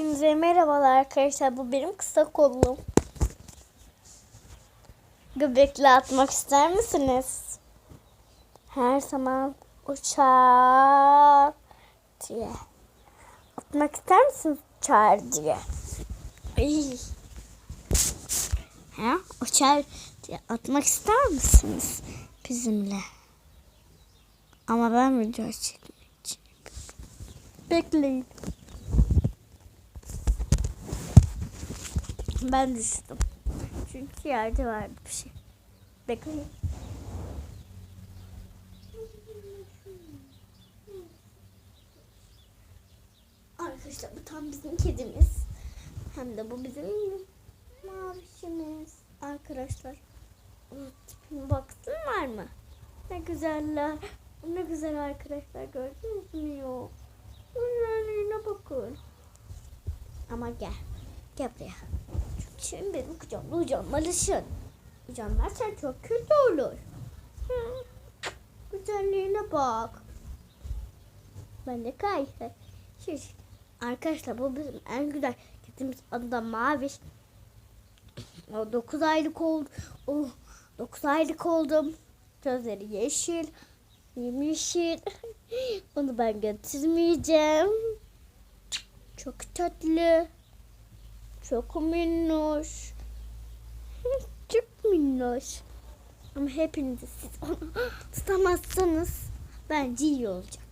Hepinize merhabalar arkadaşlar. Bu benim kısa kollum. Göbekli atmak ister misiniz? Her zaman uçar diye. Atmak ister misiniz uçar diye? Ay. Ha, uçar diye atmak ister misiniz bizimle? Ama ben video çekmek için. Bekleyin. Ben düştüm. Çünkü yerde vardı bir şey. Bekleyin. Arkadaşlar bu tam bizim kedimiz. Hem de bu bizim mavişimiz. Arkadaşlar. tipine baksınlar mı? Ne güzeller. Ne güzel arkadaşlar gördünüz mü ya? Güzelliğine bakın. Ama gel. Gel buraya. Şimdi benim kucağımda ucanmalısın. Ucanmazsan çok kötü olur. Hı. Güzelliğine bak. Ben de kaydı. Şiş. Arkadaşlar bu bizim en güzel kedimiz adı da Maviş. O 9 aylık oldu. O 9 aylık oldum. Gözleri yeşil. Yeşil. Onu ben götürmeyeceğim. Çok tatlı. Çok minnoş. Çok minnoş. Ama hepiniz siz onu tutamazsanız bence iyi olacak.